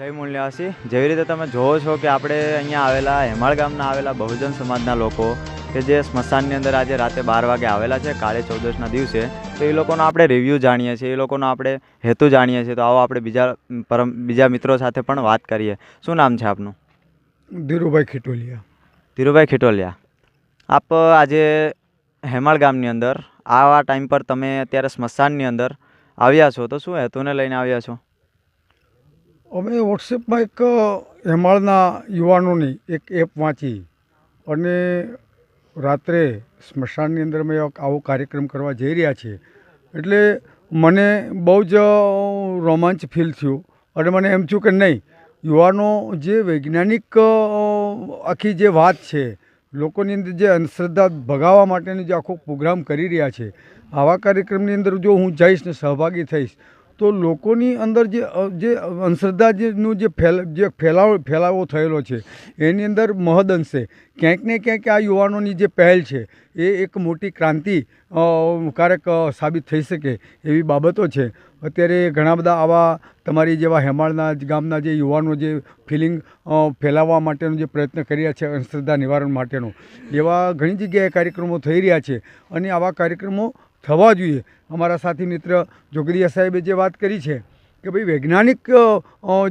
જય મૂલ્યવાસી જેવી રીતે તમે જોવો છો કે આપણે અહીંયા આવેલા હેમાળ ગામના આવેલા બહુજન સમાજના લોકો કે જે સ્મશાનની અંદર આજે રાતે બાર વાગે આવેલા છે કાળી ચૌદશના દિવસે તો એ લોકોનો આપણે રિવ્યૂ જાણીએ છીએ એ લોકોનો આપણે હેતુ જાણીએ છીએ. તો આવો આપણે બીજા પરમ બીજા મિત્રો સાથે પણ વાત કરીએ. શું નામ છે આપનું? ધીરુભાઈ ખીટોલિયા. ધીરુભાઈ ખીટોલિયા. આપ આજે હેમાળ ગામની અંદર આવા ટાઈમ પર તમે અત્યારે સ્મશાનની અંદર આવ્યા છો તો શું હેતુને લઈને આવ્યા છો? અમે વોટ્સએપમાં એક હેમાળના યુવાનોની એક એપ વાંચી અને રાત્રે સ્મશાનની અંદર અમે આવો કાર્યક્રમ કરવા જઈ રહ્યા છીએ. એટલે મને બહુ જ રોમાંચ ફીલ થયું અને મને એમ થયું કે નહીં, યુવાનો જે વૈજ્ઞાનિક આખી જે વાત છે, લોકોની અંદર જે અંધશ્રદ્ધા ભગાવવા માટેનો જે આખો પ્રોગ્રામ કરી રહ્યા છે, આવા કાર્યક્રમની અંદર જો હું જઈશ ને સહભાગી થઈશ તો લોકોની અંદર જે જે અંધશ્રદ્ધા જેનું જે ફેલ, જે ફેલાવો ફેલાવો થયેલો છે, એની અંદર મહદ અંશે ક્યાંક ને ક્યાંક આ યુવાનોની જે પહેલ છે, એ એક મોટી ક્રાંતિ કારક સાબિત થઈ શકે એવી બાબતો છે. અત્યારે ઘણા બધા આવા તમારી જેવા હેમાળના ગામના જે યુવાનો જે ફિલિંગ ફેલાવવા માટેનો જે પ્રયત્ન કરી રહ્યા છે, અંધશ્રદ્ધા નિવારણ માટેનો, એવા ઘણી જગ્યાએ કાર્યક્રમો થઈ રહ્યા છે. અને આવા કાર્યક્રમો થવા જોઈએ. અમારા સાથી મિત્ર જોગરિયા સાહેબે જે વાત કરી છે કે ભાઈ વૈજ્ઞાનિક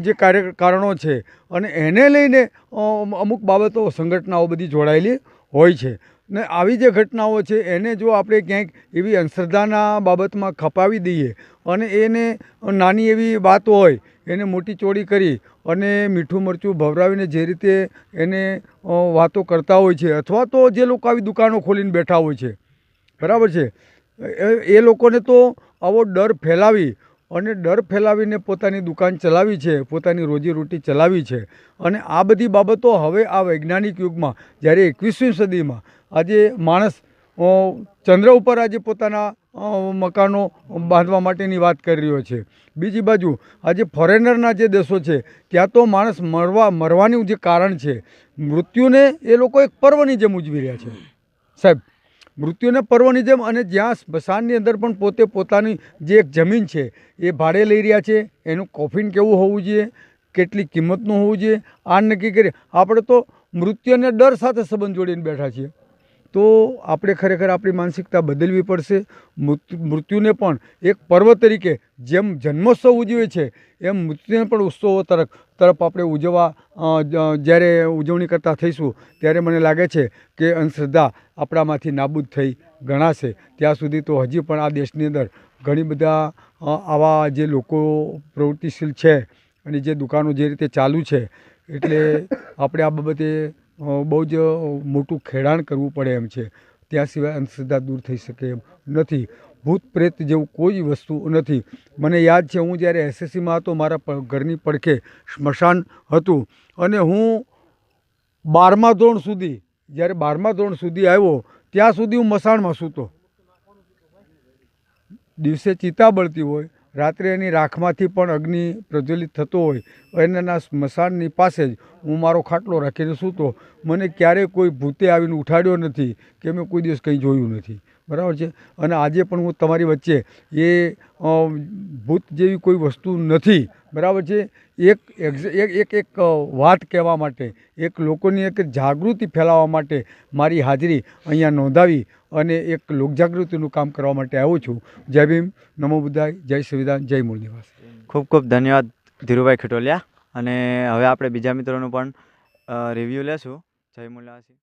જે કાર્ય કારણો છે અને એને લઈને અમુક બાબતો સંગઠનાઓ બધી જોડાયેલી હોય છે. ને આવી જે ઘટનાઓ છે એને જો આપણે ક્યાંક એવી અંધશ્રદ્ધાના બાબતમાં ખપાવી દઈએ અને એને નાની એવી વાત હોય, એને મોટી ચોરી કરી અને મીઠું મરચું ભવરાવીને જે રીતે એને વાતો કરતા હોય છે અથવા તો જે લોકો આવી દુકાનો ખોલીને બેઠા હોય છે. બરાબર છે? એ લોકોને તો આવો ડર ફેલાવી અને ડર ફેલાવીને પોતાની દુકાન ચલાવી છે, પોતાની રોજીરોટી ચલાવી છે. અને આ બધી બાબતો હવે આ વૈજ્ઞાનિક યુગમાં, જ્યારે એકવીસમી સદીમાં આજે માણસ ચંદ્ર ઉપર આજે પોતાના મકાનો બાંધવા માટેની વાત કરી રહ્યો છે. બીજી બાજુ, આજે ફોરેનરના જે દેશો છે, ત્યાં તો માણસ મરવા, મરવાનું જે કારણ છે, મૃત્યુને એ લોકો એક પર્વની જેમ ઉજવી રહ્યા છે. સાહેબ મૃત્યુને પર્વની જેમ અને જ્યાં સ્મશાનની અંદર પણ પોતે પોતાની જે એક જમીન છે, એ ભાડે લઈ રહ્યા છે. એનું કોફિન કેવું હોવું જોઈએ? કેટલી કિંમતનું હોવું જોઈએ? આ નક્કી કરી. આપણે તો મૃત્યુને ડર સાથે સંબંધ જોડીને બેઠા છીએ. તો આપણે ખરેખર આપણી માનસિકતા બદલવી પડશે. મૃત્યુને પણ એક પર્વ તરીકે જેમ જન્મોત્સવ ઉજવે છે, એમ મૃત્યુને પણ ઉત્સવો તરફ તરફ આપણે ઉજવવા જ્યારે ઉજવણી કરતા થઈશું, ત્યારે મને લાગે છે કે અંધશ્રદ્ધા આપણામાંથી નાબૂદ થઈ ગણાશે. ત્યાં સુધી તો હજી પણ આ દેશની અંદર ઘણી બધા આવા જે લોકો પ્રવૃત્તિશીલ છે અને જે દુકાનો જે રીતે ચાલુ છે, એટલે આપણે આ બાબતે બહુ જ મોટું ખેડાણ કરવું પડે એમ છે. ત્યાં સિવાય અંધશ્રદ્ધા દૂર થઈ શકે એમ નથી. ભૂત પ્રેત જેવું કોઈ વસ્તુ નથી. મને યાદ છે, હું જ્યારે એસએસસીમાં હતો, મારા ઘરની પડખે સ્મશાન હતું અને હું બારમા ધોરણ સુધી, જ્યારે બારમા ધોરણ સુધી આવ્યો, ત્યાં સુધી હું મસાણમાં સૂતો. દિવસે ચિતા બળતી હોય રાત્રે એની રાખમાંથી પણ અગ્નિ પ્રજ્વલિત થતો હોય એના સ્મશાનની પાસે જ હું મારો ખાટલો રાખીને સૂતો. મને ક્યારેય કોઈ ભૂતે આવીને ઉઠાડ્યો નથી કે મેં કોઈ દિવસ કંઈ જોયું નથી. બરાબર છે? અને આજે પણ હું તમારી વચ્ચે એ ભૂત જેવી કોઈ વસ્તુ નથી બરાબર છે? એક એક એક એક વાત કહેવા માટે, એક લોકોની એક જાગૃતિ ફેલાવવા માટે મારી હાજરી અહીંયા નોંધાવી અને એક લોકજાગૃતિનું કામ કરવા માટે આવ્યો છું. જય ભીમ, નમો બુદ્ધાય, જય સંવિધાન, જય મૂળ નિવાસ. ખૂબ ખૂબ ધન્યવાદ ધીરુભાઈ ખટોલિયા. અને હવે આપણે બીજા મિત્રોનું પણ રિવ્યૂ લેશું. જય મૂલ્યવાસી